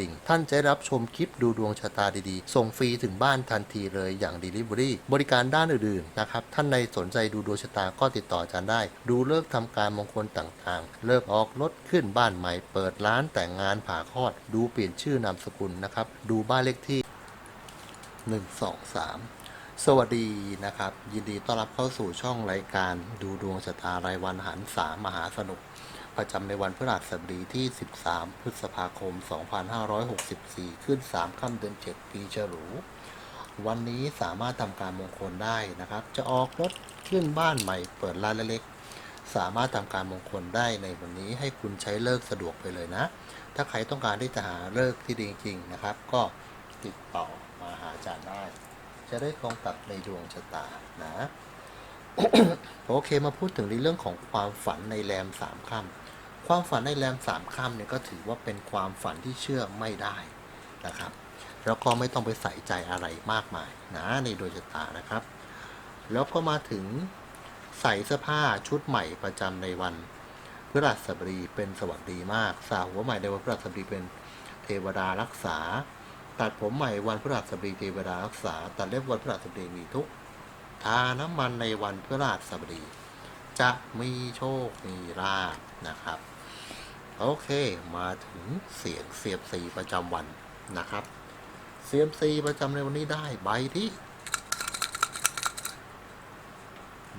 ดิ่ง ท่านจะรับชมคลิปดูดวงชะตาดีๆ ส่งฟรีถึงบ้านทันทีเลยอย่าง Delivery บริการด้านอื่นๆนะครับ ท่านในสนใจดูดวงชะตาก็ติดต่ออาจารย์ได้ ดูเลิกษ์ทำการมงคลต่างๆ เลิกออกรถขึ้นบ้านใหม่ เปิดร้านแต่งงานผ่าคลอด ดูเปลี่ยนชื่อนามสกุลนะครับ ดูบ้านเลขที่ 1 2 3สวัสดีนะครับ ยินดีต้อนรับเข้าสู่ช่องรายการดูดวงชะตารายวันหันสามมหาสนุก ประจำในวันพฤหัสบดีที่ 13 พฤษภาคม 2564 ขึ้น 3 ค่ำเดือน 7 ปีฉลูวันนี้สามารถทำการมงคลได้นะครับ จะออกรถขึ้นบ้านใหม่เปิดร้านเล็กสามารถทำการมงคลได้ในวันนี้ให้คุณใช้เลิกสะดวกไปเลยนะ ถ้าใครต้องการที่จะหาเลิกที่ดีจริงๆนะครับ ก็ติดต่อมาหาอาจารย์ได้ จะได้ตรงกับในดวงชะตานะ โอเคมาพูดถึงในเรื่องของความฝันในแรมสามค่ำ ความฝันในแรมสามค่ำเนี่ยก็ถือว่าเป็นความฝันที่เชื่อไม่ได้นะครับ แล้วก็ไม่ต้องไปใส่ใจอะไรมากมายนะในดวงชะตานะครับ แล้วก็มาถึงใส่เสื้อผ้าชุดใหม่ประจำในวันพฤหัสบดีเป็นสวัสดีมากสาวหัวใหม่ในวันพฤหัสบดีเป็นเทวดารักษา ตัดผมใหม่วันพฤหัสบดีเทวดารักษา ตัดเล็บวันพฤหัสบดีมีทุกทาน้ำมันในวันพฤหัสบดี จะมีโชค มีลาภนะครับ โอเค มาถึงเสียงเสียบสีประจำวันนะครับเสียมซีประจำในวันนี้ได้ใบที่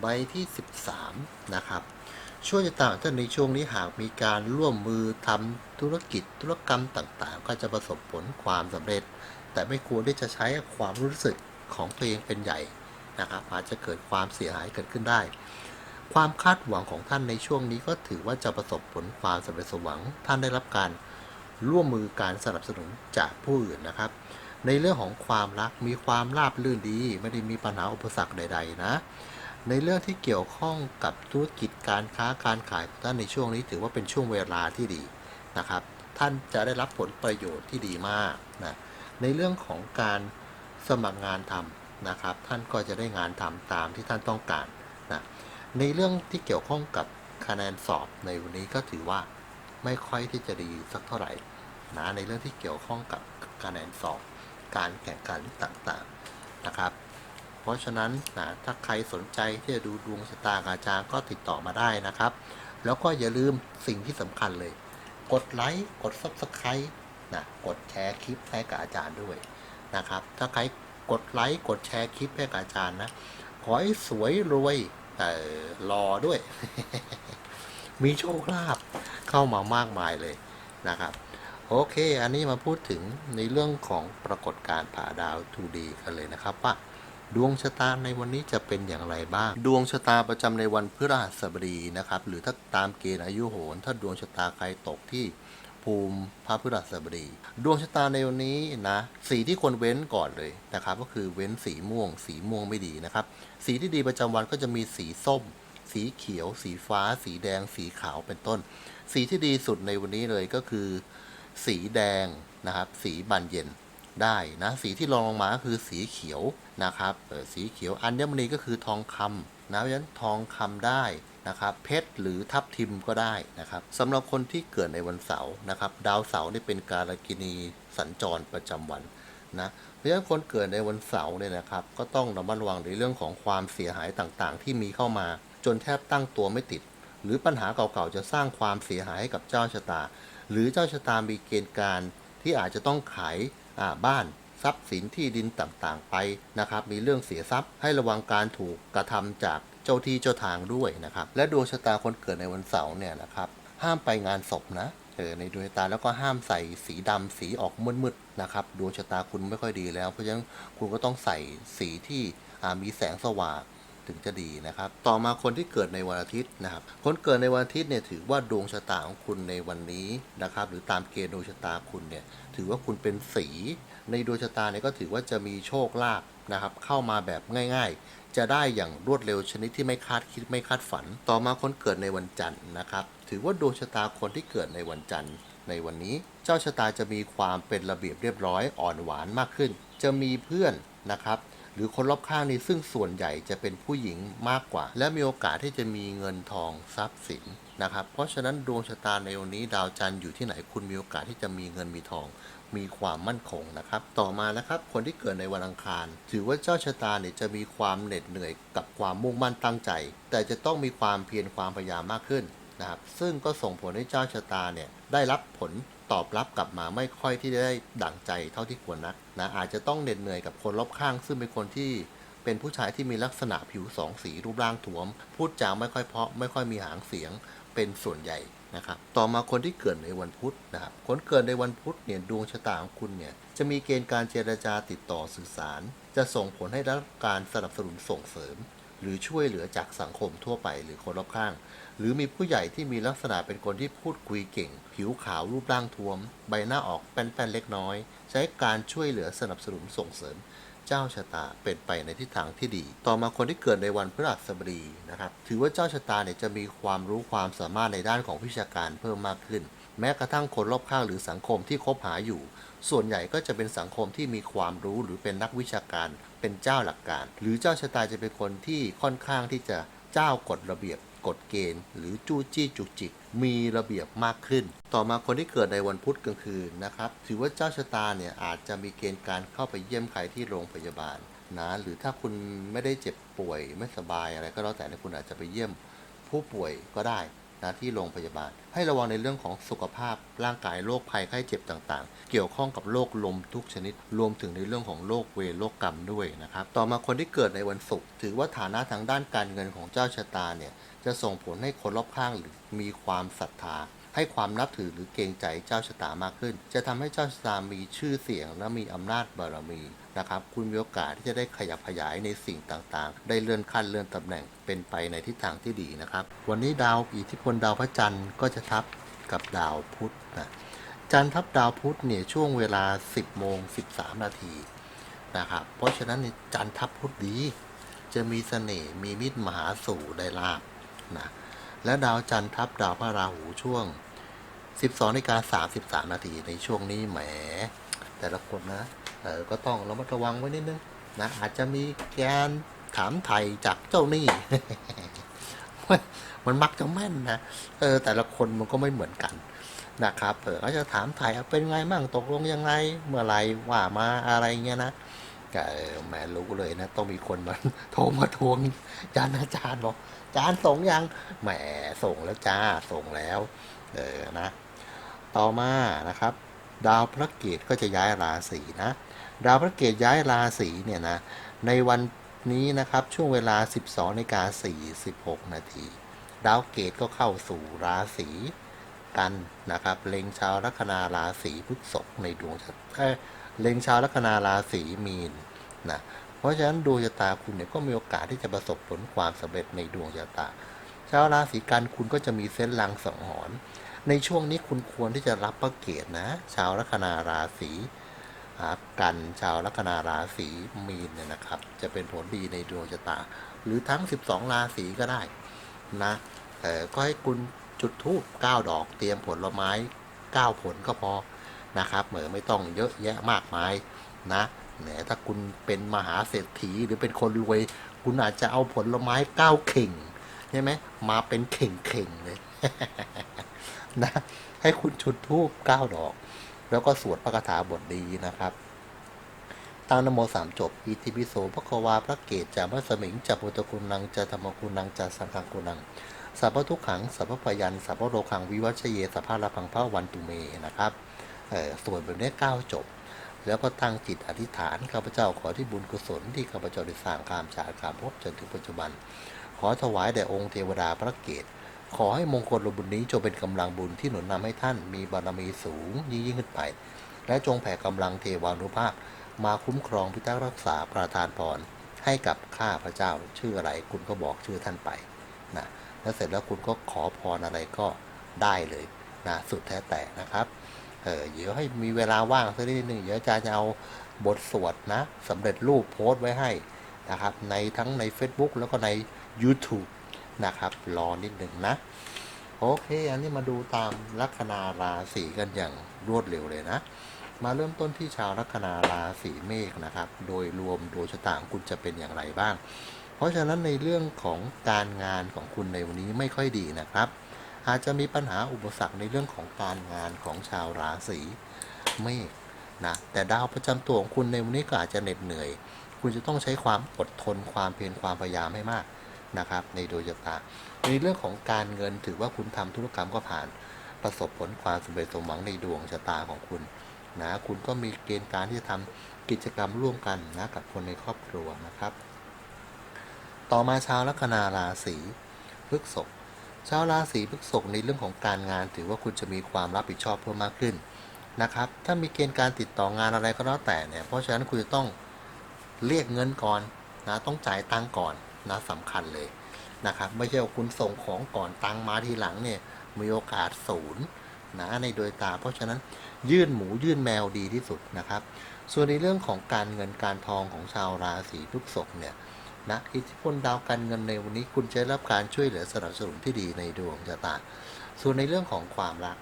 ใบที่ 13 นะครับ ช่วยจะต่างท่านในช่วงนี้หากมีการร่วมมือทำธุรกิจธุรกรรมต่างๆ ก็จะประสบผลความสำเร็จ แต่ไม่ควรที่จะใช้ความรู้สึกของตัวเองเป็นใหญ่นะครับอาจจะเกิดความเสียหายเกิดขึ้นได้ ความคาดหวังของท่านในช่วงนี้ก็ถือว่าจะประสบผลความสำเร็จสมหวัง ท่านได้รับการร่วมมือการสนับสนุนจากผู้อื่นนะครับ ในเรื่องของความรักมีความราบรื่นดี ไม่ได้มีปัญหาอุปสรรคใด ๆ นะ ในเรื่องที่เกี่ยวข้องกับธุรกิจการค้าการขายของท่านในช่วงนี้ถือว่าเป็นช่วงเวลาที่ดีนะครับ ท่านจะได้รับผลประโยชน์ที่ดีมากนะในเรื่องของการสมัครงานทำนะครับ ท่านก็จะได้งานทำตามที่ท่านต้องการนะ ในเรื่องที่เกี่ยวข้องกับคะแนนสอบในวันนี้ก็ถือว่าไม่ค่อยที่จะดีสักเท่าไหร่นะในเรื่องที่เกี่ยวข้องกับคะแนนสอบ การแข่งขันต่างๆนะครับ เพราะฉะนั้นนะถ้าใครสนใจที่จะดูดวงชะตาอาจารย์ก็ติดต่อมาได้นะครับ แล้วก็อย่าลืมสิ่งที่สำคัญเลย กดไลค์กด Subscribe นะกดแชร์คลิปให้กับอาจารย์ด้วยนะครับ ถ้าใครกดไลค์กดแชร์คลิปให้กับอาจารย์นะขอให้สวยรวย เอ่อรอด้วย มีโชคลาภเข้ามามากมายเลยนะครับ โอเค อันนี้มาพูดถึงในเรื่องของปรากฏการณ์ผ่าดาว 2D กันเลยนะครับว่าดวงชะตาในวันนี้จะเป็นอย่างไรบ้าง ดวงชะตาประจำในวันพฤหัสบดีนะครับ หรือถ้าตามเกณฑ์อายุโหรถ้าดวงชะตาใครตกที่ ภูมิพระพฤหัสบดี ดวงชะตาในวันนี้นะ สีที่ควรเว้นก่อนเลยนะครับ ก็คือเว้นสีม่วง สีม่วงไม่ดีนะครับ สีที่ดีประจำวันก็จะมีสีส้ม สีเขียว สีฟ้า สีแดง สีขาวเป็นต้น สีที่ดีสุดในวันนี้เลยก็คือ สีแดงนะครับ สีบานเย็นได้นะสีที่รองลงมาคือสีเขียวนะครับสีเขียวอัญมณีก็คือทองคำนะเพราะฉะนั้นทองคำได้ นะครับเพชรหรือทับทิมก็ได้นะครับสำหรับคนที่เกิดในวันเสาร์นะครับดาวเสาร์นี่เป็นการกินีสัญจรประจำวันนะเพราะฉะนั้นคนเกิดในวันเสาร์เนี่ยนะครับ ก็ต้องระมัดระวังในเรื่องของความเสียหายต่างๆ ที่มีเข้ามา จนแทบตั้งตัวไม่ติด หรือปัญหาเก่าๆจะสร้างความเสียหายให้กับเจ้าชะตา หรือเจ้าชะตามีเกณฑ์การที่อาจจะต้องขายาบ้านทรัพย์สินที่ดินต่างๆไปนะครับ มีเรื่องเสียทรัพย์ให้ระวังการถูกกระทำจาก จ้าที่เจ้าทางด้วยนะครับ และดวงชะตาคนเกิดในวันเสาร์เนี่ยนะครับ ห้ามไปงานศพนะเออในดวงชะตาแล้วก็ห้ามใส่สีดำสีออกมืดๆนะครับดวงชะตาคุณไม่ค่อยดีแล้ว เพราะฉะนั้นคุณก็ต้องใส่สีที่มีแสงสว่างถึงจะดีนะครับ ต่อมาคนที่เกิดในวันอาทิตย์นะครับ คนเกิดในวันอาทิตย์เนี่ยถือว่าดวงชะตาของคุณในวันนี้นะครับ หรือตามเกณฑ์ดวงชะตาคุณเนี่ยถือว่าคุณเป็นสี ในดวงชะตาเนี่ยก็ถือว่าจะมีโชคลาภนะครับเข้ามาแบบง่าย ๆ จะได้อย่างรวดเร็วชนิดที่ไม่คาดคิดไม่คาดฝัน ต่อมาคนเกิดในวันจันทร์นะครับ ถือว่าดวงชะตาคนที่เกิดในวันจันทร์ ในวันนี้เจ้าชะตาจะมีความเป็นระเบียบเรียบร้อยอ่อนหวานมากขึ้น จะมีเพื่อนนะครับหรือคนรอบข้างนี้ซึ่งส่วนใหญ่จะเป็นผู้หญิงมากกว่า และมีโอกาสที่จะมีเงินทองทรัพย์สินนะครับ เพราะฉะนั้นดวงชะตาในวันนี้ดาวจันทร์อยู่ที่ไหนคุณมีโอกาสที่จะมีเงินมีทอง มีความมั่นคงนะครับ ต่อมานะครับ คนที่เกิดในวันอังคาร ถือว่าเจ้าชะตาเนี่ยจะมีความเหน็ดเหนื่อยกับความมุ่งมั่นตั้งใจ แต่จะต้องมีความเพียรความพยายามมากขึ้นนะครับ ซึ่งก็ส่งผลให้เจ้าชะตาเนี่ยได้รับผลตอบรับกลับมาไม่ค่อยที่ได้ดั่งใจเท่าที่ควรนักนะอาจจะต้องเหน็ดเหนื่อยกับคนรอบข้าง ซึ่งเป็นคนที่เป็นผู้ชายที่มีลักษณะผิวสองสีรูปร่างถวม พูดจาไม่ค่อยเพาะไม่ค่อยมีหางเสียง เป็นส่วนใหญ่ นะครับต่อมาคนที่เกิดในวันพุธนะครับคนเกิดในวันพุธเนี่ยดวงชะตาของคุณเนี่ยจะมีเกณฑ์การเจรจาติดต่อสื่อสาร จะส่งผลให้ได้รับการสนับสนุนส่งเสริม หรือช่วยเหลือจากสังคมทั่วไปหรือคนรอบข้าง หรือมีผู้ใหญ่ที่มีลักษณะเป็นคนที่พูดคุยเก่ง ผิวขาวรูปร่างท้วม ใบหน้าออกแป้นๆเล็กน้อย ใช้การช่วยเหลือสนับสนุนส่งเสริม เจ้าชะตาเป็นไปในทิศทางที่ดี ต่อมาคนที่เกิดในวันพฤหัสบดีนะครับถือว่าเจ้าชะตาเนี่ยจะมีความรู้ความสามารถในด้านของวิชาการเพิ่มมากขึ้น แม้กระทั่งคนรอบข้างหรือสังคมที่คบหาอยู่ ส่วนใหญ่ก็จะเป็นสังคมที่มีความรู้หรือเป็นนักวิชาการ เป็นเจ้าหลักการ หรือเจ้าชะตาจะเป็นคนที่ค่อนข้างที่จะเจ้ากฎระเบียบ กฎเกณฑ์ หรือจู้จี้จุกจิก มีระเบียบมากขึ้น ต่อมาคนที่เกิดในวันพุธกลางคืนนะครับ ถือว่าเจ้าชะตาเนี่ยอาจจะมีเกณฑ์การเข้าไปเยี่ยมใครที่โรงพยาบาลนะหรือถ้าคุณไม่ได้เจ็บป่วยไม่สบายอะไรก็แล้วแต่คุณอาจจะไปเยี่ยมผู้ป่วยก็ได้ นะที่โรงพยาบาล ให้ระวังในเรื่องของสุขภาพร่างกายโรคภัยไข้เจ็บต่างๆ เกี่ยวข้องกับโรคลมทุกชนิด รวมถึงในเรื่องของโรคเวรโรคกรรมด้วยนะครับ ต่อมาคนที่เกิดในวันศุกร์ถือว่าฐานะทางด้านการเงินของเจ้าชะตาเนี่ยจะส่งผลให้คนรอบข้างหรือมีความศรัทธาให้ความนับถือหรือเกรงใจเจ้าชะตามากขึ้น จะทำให้เจ้าชะตามีชื่อเสียงและมีอำนาจบารมี นะครับ คุณมีโอกาสที่จะได้ขยับขยายในสิ่งต่างๆ ได้เลื่อนขั้นเลื่อนตำแหน่งเป็นไปในทิศทางที่ดีนะครับ วันนี้ดาวอิทธิพลดาวพระจันทร์ก็จะทับกับดาวพุธนะจันทร์ทับดาวพุธเนี่ยช่วงเวลา 10โมง13 นาทีนะครับเพราะฉะนั้นจันทร์ทับพุธดีจะมีเสน่ห์มีมิตรมหาสู่ได้ลาบนะและดาวจันทร์ทับดาวพระราหูช่วง 12นาฬิกา33 นาทีในช่วงนี้แหม แต่ละคนนะ เออก็ต้องระมัดระวังไว้นิดนึงนะอาจจะมีการถามไทยจากเจ้าหนี้มันมักจะแม่นนะเออแต่ละคนมันก็ไม่เหมือนกันนะครับเออเขาจะถามไทยเป็นไงมั่งตกลงยังไงเมื่อไรว่ามาอะไรเงี้ยนะก็เออแหมรู้เลยนะ ต้องมีคนมาโทรมาทวงจานอาจารย์บอกจานส่งยังแหมส่งแล้วจ้าส่งแล้วเออนะ ต่อมานะครับ ดาวพระเกตก็จะย้ายราศีนะ ดาวพระเกตย้ายราศีเนี่ยนะในวันนี้นะครับช่วงเวลา 12นาฬิกา46 นาที ดาวเกตก็เข้าสู่ราศีกันนะครับเล็งชาวลัคนาราศีพฤษภในดวงชะเอเล็งชาวลัคนาราศีมีนนะเพราะฉะนั้นดวงชะตาคุณเนี่ยก็มีโอกาสที่จะประสบผลความสำเร็จในดวงชะตา ชาวราศีกันคุณก็จะมีเส้นลังสังหรณ์ในช่วงนี้คุณควรที่จะรับพระเกียรตินะ ชาวลัคนาราศี กันชาวลัคนาราศีมีนเนี่ยนะครับ จะเป็นผลดีในดวงชะตา หรือทั้ง 12 ราศีก็ได้นะเออก็ให้คุณจุดธูป9ดอกเตรียมผลไม้ 9 ผลก็พอนะครับเหมือไม่ต้องเยอะแยะมากมายนะแหมถ้าคุณเป็นมหาเศรษฐีหรือเป็นคนรวย คุณอาจจะเอาผลไม้9เข่งใช่ไหมมาเป็นเข่งๆเลยนะให้คุณจุดธูปเก้าดอก แล้วก็สวดพระคาถาบทดีนะครับตั้งนโมสามจบอิติปิโสพระควาพระเกศจามัสมิงจาพุทธคุณนังจาธรรมคุณนังจาสังฆคุณนังสัพพทุกขังสัพพพยันสัพพโรคังวิวัชเยสัพพะละพังพระวันตุเมนะครับเออสวดแบบนี้เก้าจบ แล้วก็ตั้งจิตอธิษฐานข้าพเจ้าขอที่บุญกุศลที่ข้าพเจ้าได้สร้างข้ามชาติข้ามภพจนถึงปัจจุบัน ขอถวายแด่องค์เทวดาพระเกศ ขอให้มงคลบุญนี้จงเป็นกำลังบุญที่หนุนนำให้ท่านมีบารมีสูงยิ่งยิ่งขึ้นไป และจงแผ่กำลังเทวานุภาพมาคุ้มครองพิทักษ์รักษาประทานพรให้กับข้าพระเจ้าชื่ออะไร คุณก็บอกชื่อท่านไปนะแล้วเสร็จแล้วคุณก็ขอพรอะไรก็ได้เลยนะสุดแท้แต่นะครับเออเดี๋ยวให้มีเวลาว่างสักนิดหนึ่งเดี๋ยวอาจารย์จะเอาบทสวดนะสำเร็จรูปโพสต์ไว้ให้นะครับในทั้งใน Facebook แล้วก็ใน YouTube นะครับรอนิดหนึ่งนะ โอเค อันนี้มาดูตามลัคนาราศีกันอย่างรวดเร็วเลยนะ มาเริ่มต้นที่ชาวลัคนาราศีเมษนะครับ โดยรวมโดยชะตาของคุณจะเป็นอย่างไรบ้าง เพราะฉะนั้นในเรื่องของการงานของคุณในวันนี้ไม่ค่อยดีนะครับ อาจจะมีปัญหาอุปสรรคในเรื่องของการงานของชาวราศีเมษนะแต่ดาวประจำตัวของคุณในวันนี้ก็อาจจะเหน็ดเหนื่อย คุณจะต้องใช้ความอดทนความเพียรความพยายามให้มาก นะครับ ในโดยชะตา ในเรื่องของการเงินถือว่าคุณทำธุรกรรมก็ผ่าน ประสบผลความสำเร็จสมหวังในดวงชะตาของคุณนะคุณก็มีเกณฑ์การที่จะทำกิจกรรมร่วมกันนะกับคนในครอบครัวนะครับ ต่อมาชาวลัคนาราศีพฤษภชาวราศีพฤษภในเรื่องของการงาน ถือว่าคุณจะมีความรับผิดชอบเพิ่มมากขึ้นนะครับ ถ้ามีเกณฑ์การติดต่องานอะไรก็แล้วแต่เนี่ย เพราะฉะนั้นคุณจะต้องเรียกเงินก่อนนะ ต้องจ่ายตังก่อน นะสำคัญเลยนะครับ ไม่ใช่ว่าคุณส่งของก่อนตังมาทีหลังเนี่ยมีโอกาสศูนย์นะในโดยตา เพราะฉะนั้นยื่นหมูยื่นแมวดีที่สุดนะครับ ส่วนในเรื่องของการเงินการทองของชาวราศีพฤษภเนี่ยนะอิทธิพลดาวการเงินในวันนี้คุณจะได้รับการช่วยเหลือสนับสนุนที่ดีในดวงชะตา ส่วนในเรื่องของความรัก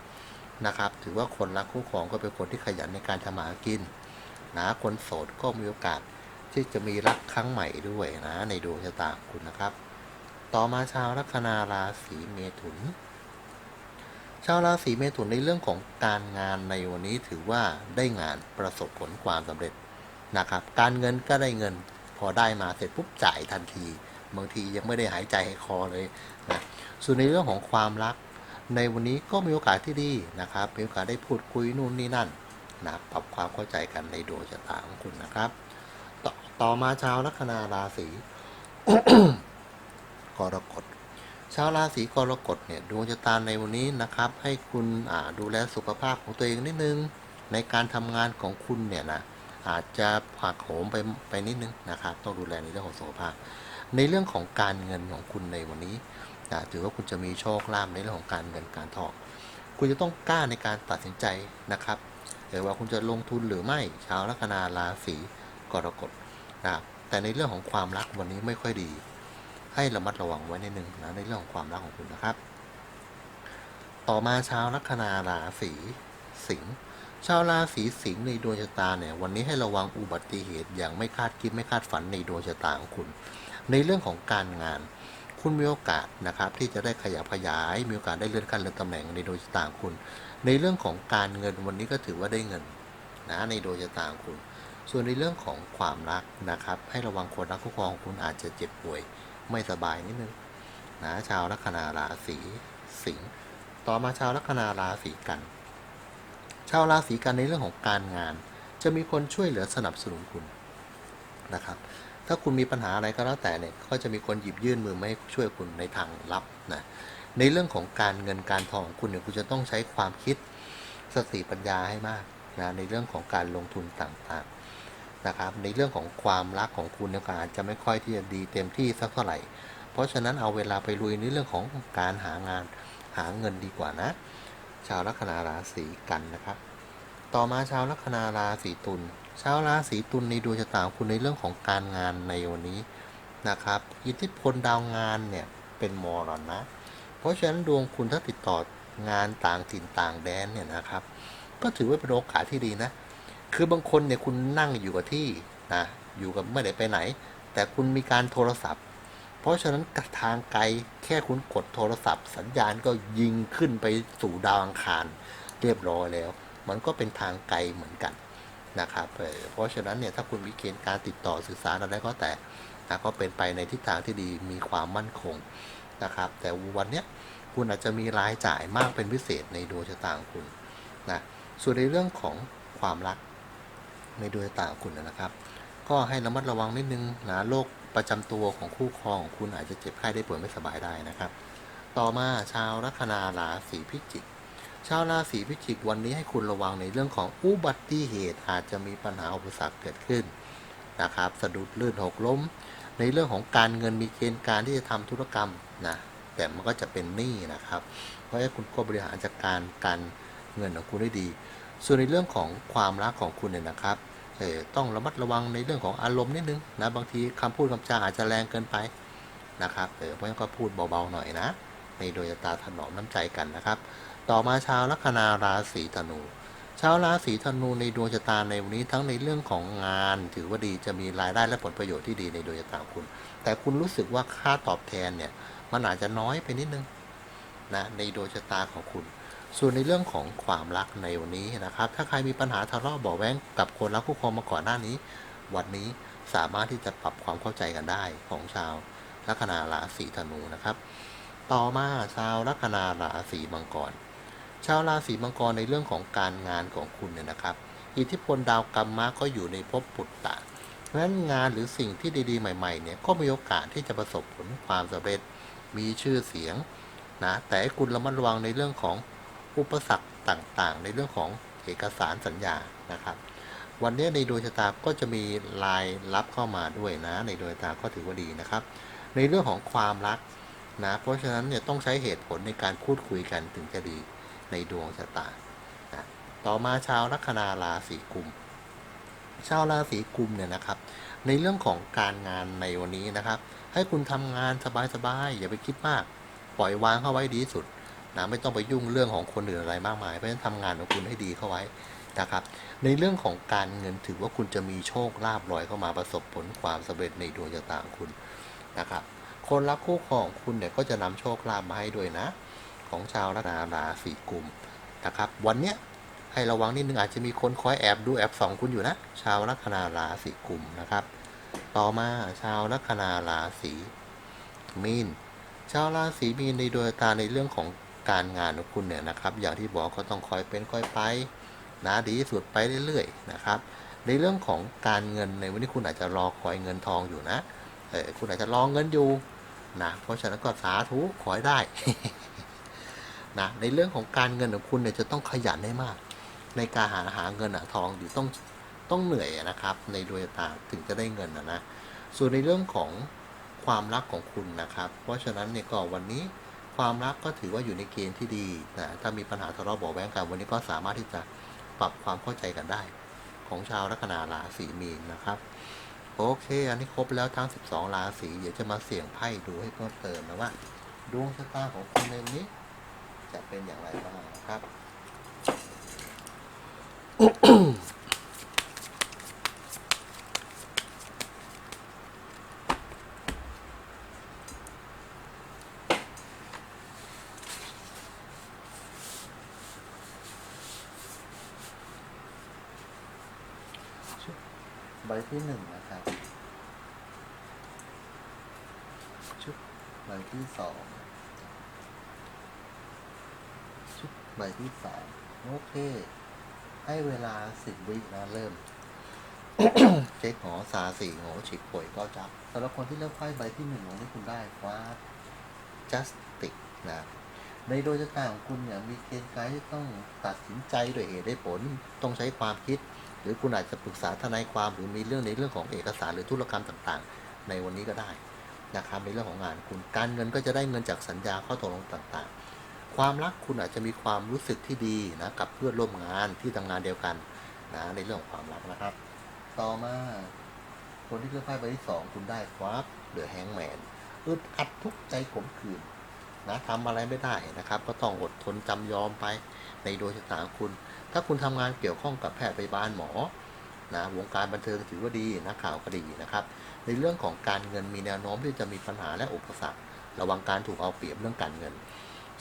นะครับ ถือว่าคนรักคู่ครองก็เป็นคนที่ขยันในการทำมาหากินนะคนโสดก็มีโอกาส ที่จะมีรักครั้งใหม่ด้วยนะ ในดวงชะตาของคุณนะครับ ต่อมาชาวลัคนาราศีเมถุน ชาวราศีเมถุนในเรื่องของการงานในวันนี้ถือว่าได้งานประสบผลความสำเร็จนะครับ การเงินก็ได้เงินพอได้มาเสร็จปุ๊บจ่ายทันทีบางทียังไม่ได้หายใจให้คอเลยนะส่วนในเรื่องของความรัก ในวันนี้ก็มีโอกาสที่ดีนะครับมีโอกาสได้พูดคุยนู่นนี่นั่นนะปรับความเข้าใจกันในดวงชะตาของคุณนะครับ ต่อมาชาวลัคนาราศีกรกฎชาวราศีกรกฎเนี่ยดวงชะตาในวันนี้นะครับ ให้คุณดูแลสุขภาพของตัวเองนิดนึง ในการทำงานของคุณเนี่ยนะอาจจะผักโหมไปไปนิดนึงนะครับ ต้องดูแลในเรื่องของสุขภาพ ในเรื่องของการเงินของคุณในวันนี้ถือว่าคุณจะมีโชคลาภในเรื่องของการเงินการทองคุณจะต้องกล้าในการตัดสินใจนะครับหรือว่าคุณจะลงทุนหรือไม่ชาวลัคนาราศีกรกฎ นะครับแต่ในเรื่องของความรักวันนี้ไม่ค่อยดี ให้ระมัดระวังไว้ในหนึ่งนะในเรื่องของความรักของคุณนะครับ ต่อมาชาวลัคนาราศีสิงห์ชาวราศีสิงห์ในดวงชะตาเนี่ยวันนี้ให้ระวังอุบัติเหตุอย่างไม่คาดคิดไม่คาดฝันในดวงชะตาของคุณ ในเรื่องของการงาน คุณมีโอกาสนะครับที่จะได้ขยับขยาย มีโอกาสได้เลื่อนขั้นเลื่อนตำแหน่งในดวงชะตาของคุณ ในเรื่องของการเงินวันนี้ก็ถือว่าได้เงินนะในดวงชะตาของคุณ ส่วนในเรื่องของความรักนะครับ ให้ระวังคนรักคู่ครองคุณอาจจะเจ็บป่วยไม่สบายนิดนึงนะชาวลัคนาราศีสิงห์ต่อมาชาวลัคนาราศีกัน ชาวราศีกันในเรื่องของการงาน จะมีคนช่วยเหลือสนับสนุนคุณนะครับ ถ้าคุณมีปัญหาอะไรก็แล้วแต่เนี่ยก็จะมีคนหยิบยื่นมือมาให้ช่วยคุณในทางลับนะในเรื่องของการเงินการทองของคุณเนี่ยคุณจะต้องใช้ความคิดสติปัญญาให้มากนะในเรื่องของการลงทุนต่างๆ นะครับในเรื่องของความรักของคุณเนี่ยก็อาจจะไม่ค่อยที่จะดีเต็มที่สักเท่าไหร่ เพราะฉะนั้นเอาเวลาไปลุยในเรื่องของการหางานหาเงินดีกว่านะ ชาวลัคนาราศีกันนะครับ ต่อมาชาวลัคนาราศีตุลชาวราศีตุลในดวงชะตาคุณในเรื่องของการงานในวันนี้นะครับอิทธิพลดาวงานเนี่ยเป็นมรณะ เพราะฉะนั้นดวงคุณถ้าติดต่องานต่างถิ่นต่างแดนเนี่ยนะครับ ก็ถือว่าเป็นโอกาสที่ดีนะ คือบางคนเนี่ยคุณนั่งอยู่กับที่นะอยู่กับไม่ได้ไปไหน แต่คุณมีการโทรศัพท์ เพราะฉะนั้นทางไกลแค่คุณกดโทรศัพท์ สัญญาณก็ยิงขึ้นไปสู่ดาวอังคารเรียบร้อยแล้ว มันก็เป็นทางไกลเหมือนกันนะครับเพราะฉะนั้นเนี่ยถ้าคุณมีเกณฑ์การติดต่อสื่อสารอะไรก็แต่นะก็เป็นไปในทิศทางที่ดีมีความมั่นคงนะครับ แต่วันเนี้ยคุณอาจจะมีรายจ่ายมากเป็นพิเศษในดวงชะตาของคุณนะส่วนในเรื่องของความรัก ในดวงตาของคุณนะครับ ก็ให้ระมัดระวังนิดนึงนะโรคประจำตัวของคู่ครองของคุณอาจจะเจ็บไข้ได้ป่วยไม่สบายได้นะครับ ต่อมาชาวลัคนาราศีพิจิก ชาวราศีพิจิกวันนี้ให้คุณระวังในเรื่องของอุบัติเหตุอาจจะมีปัญหาอุปสรรคเกิดขึ้นนะครับสะดุดลื่นหกล้ม ในเรื่องของการเงินมีเกณฑ์การที่จะทำธุรกรรมนะแต่มันก็จะเป็นหนี้นะครับ เพราะฉะนั้นคุณก็บริหารจัดการการเงินของคุณได้ดี ส่วนในเรื่องของความรักของคุณเนี่ยนะครับ เออต้องระมัดระวังในเรื่องของอารมณ์นิดนึงนะบางทีคำพูดคำจาอาจจะแรงเกินไปนะครับเออเพราะฉะนั้นก็พูดเบาๆหน่อยนะในโดยตาถนอมน้ำใจกันนะครับ ต่อมาชาวลัคนาราศีธนูชาวราศีธนูในดวงชะตาในวันนี้ทั้งในเรื่องของงาน ถือว่าดีจะมีรายได้และผลประโยชน์ที่ดีในดวงชะตาคุณ แต่คุณรู้สึกว่าค่าตอบแทนเนี่ยมันอาจจะน้อยไปนิดนึงนะในดวงชะตาของคุณ ส่วนในเรื่องของความรักในวันนี้นะครับ ถ้าใครมีปัญหาทะเลาะเบาะแว้งกับคนรักคู่ครองมาก่อนหน้านี้ วันนี้สามารถที่จะปรับความเข้าใจกันได้ของชาวลัคนาราศีธนูนะครับ ต่อมาชาวลัคนาราศีมังกร ชาวราศีมังกรในเรื่องของการงานของคุณเนี่ยนะครับ อิทธิพลดาวกรรมมะก็อยู่ในภพปุตตะเพราะฉะนั้นงานหรือสิ่งที่ดีๆ ใหม่ๆเนี่ยก็มีโอกาสที่จะประสบผลความสำเร็จมีชื่อเสียงนะแต่ให้คุณระมัดระวังในเรื่องของ อุปสรรคต่างๆ ในเรื่องของเอกสารสัญญานะครับ วันนี้ในดวงชะตาก็จะมีรายรับเข้ามาด้วยนะ ในดวงชะตาก็ถือว่าดีนะครับ ในเรื่องของความรักนะ เพราะฉะนั้นเนี่ยต้องใช้เหตุผลในการพูดคุยกันถึงจะดีในดวงชะตานะต่อมาชาวลัคนาราศีกุม ชาวราศีกุมเนี่ยนะครับ ในเรื่องของการงานในวันนี้นะครับ ให้คุณทำงานสบายๆอย่าไปคิดมาก ปล่อยวางเข้าไว้ดีสุด นะไม่ต้องไปยุ่งเรื่องของคนอื่นอะไรมากมาย เพราะฉะนั้นทำงานของคุณให้ดีเข้าไว้นะครับ ในเรื่องของการเงินถือว่าคุณจะมีโชคลาภลอยเข้ามาประสบผลความสำเร็จในดวงชะตาของคุณนะครับ คนรักคู่ของคุณเนี่ยก็จะนำโชคลาภมาให้ด้วยนะ ของชาวลัคนาราศีกุมนะครับ วันเนี้ยให้ระวังนิดนึงอาจจะมีคนคอยแอบดูแอบส่องคุณอยู่นะ ชาวลัคนาราศีกุมนะครับ ต่อมาชาวลัคนาราศีมีนชาวราศีมีนในดวงตาในเรื่องของ การงานของคุณเนี่ยนะครับ อย่างที่บอกก็ต้องคอยเป็นคอยไปนะดีที่สุดไปเรื่อยๆนะครับ ในเรื่องของการเงินในวันนี้คุณอาจจะรอคอยเงินทองอยู่นะเออคุณอาจจะรอเงินอยู่นะเพราะฉะนั้นก็สาธุขอให้ได้นะในเรื่องของการเงินของคุณเนี่ยจะต้องขยันให้มาก ในการหาหาเงินหาทองอยู่ต้องต้องเหนื่อยนะครับ ในดวงตาถึงจะได้เงินนะนะส่วนในเรื่องของความรักของคุณนะครับ เพราะฉะนั้นเนี่ยก็วันนี้ ความรักก็ถือว่าอยู่ในเกณฑ์ที่ดีนะถ้ามีปัญหาทะเลาะเบาะแว้งกันวันนี้ก็สามารถที่จะปรับความเข้าใจกันได้ ของชาวลัคนาราศีมีนนะครับ โอเค อันนี้ครบแล้วทั้ง 12 ราศีเดี๋ยวจะมาเสี่ยงไพ่ดูให้เพิ่มเติมนะว่าดวงชะตาของคุณในนนี้ จะเป็นอย่างไรบ้างนะครับ ใบ ที่หนึ่งนะครับ ชุดใบที่สองชุดใบที่สามโอเค ให้เวลาสิบวินะเริ่ม เช็คหอซาสี่หอฉีกป่วยก็จับสำหรับคนที่เลือกไพ่ใบที่หนึ่งของที่คุณได้คว้า justice นะในโดยชะตาของคุณเนี่ยมีเกณฑ์การที่ต้องตัดสินใจโดวยเหตุได้ผล ต้องใช้ความคิด หรือคุณอาจจะปรึกษาทนายความหรือมีเรื่องในเรื่องของเอกสารหรือธุรกรรมต่างๆ ในวันนี้ก็ได้นะครับในเรื่องของงานคุณการเงินก็จะได้เงินจากสัญญาข้อตกลงต่างๆ ความรักคุณอาจจะมีความรู้สึกที่ดีนะกับเพื่อนร่วมงานที่ทำงานเดียวกันนะในเรื่องของความรักนะครับ ต่อมาคนที่เลือกไพ่ใบที่สองคุณได้ครับเดอะแฮงแมนอึดอัดทุกใจขมขื่นนะทำอะไรไม่ได้นะครับ ก็ต้องอดทนจำยอมไปในดวงชะตาของคุณ ถ้าคุณทำงานเกี่ยวข้องกับแพทย์พยาบาลหมอนะวงการบันเทิงถือว่าดีนักข่าวก็ดีนะครับ ในเรื่องของการเงินมีแนวโน้มที่จะมีปัญหาและอุปสรรค ระวังการถูกเอาเปรียบเรื่องการเงิน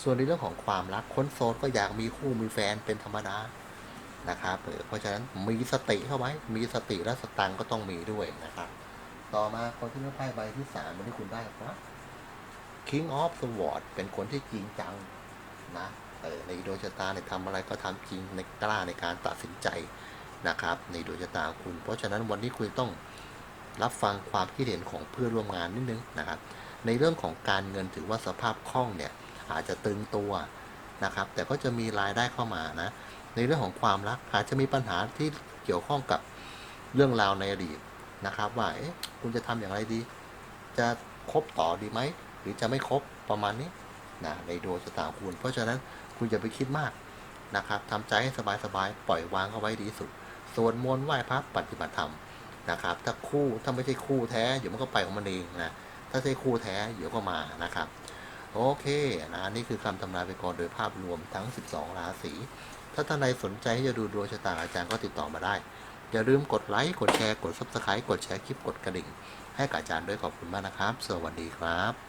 ส่วนในเรื่องของความรักคนโสดก็อยากมีคู่มีแฟนเป็นธรรมดานะครับเพราะฉะนั้นมีสติเข้าไว้ มีสติและสตังก็ต้องมีด้วยนะครับ ต่อมาคนที่เลือกไพ่ใบที่สามวันนี้คุณได้ครับ King of Swords เป็นคนที่จริงจังนะ ในดวงชะตาเนี่ยทำอะไรก็ทำจริงในกล้าในการตัดสินใจนะครับ ในดวงชะตาคุณ เพราะฉะนั้นวันนี้คุณต้องรับฟังความคิดเห็นของเพื่อนร่วมงานนิดนึงนะครับ ในเรื่องของการเงินถือว่าสภาพคล่องเนี่ยอาจจะตึงตัวนะครับ แต่ก็จะมีรายได้เข้ามานะในเรื่องของความรักอาจจะมีปัญหาที่เกี่ยวข้องกับเรื่องราวในอดีตนะครับ ว่าคุณจะทำอย่างไรดี จะคบต่อดีไหมหรือจะไม่คบประมาณนี้นะในดวงชะตาคุณ เพราะฉะนั้น คุณอย่าไปคิดมากนะครับทำใจให้สบายๆปล่อยวางเอาไว้ดีสุดสวดมนต์ไหว้พระปฏิบัติธรรมนะครับ ถ้าคู่ถ้าไม่ใช่คู่แท้เดี๋ยวมันก็ไปของมันเองนะถ้าใช่คู่แท้เดี๋ยวก็มานะครับ โอเคนะนี่คือคำทำนายไปก่อนโดยภาพรวมทั้ง 12 ราศีถ้าท่านใดสนใจที่จะดูดวงชะตาอาจารย์ก็ติดต่อมาได้ อย่าลืมกดไลค์กดแชร์กด Subscribe กดแชร์คลิปกดกระดิ่ง ให้กับอาจารย์ด้วยขอบคุณมากนะครับ สวัสดีครับ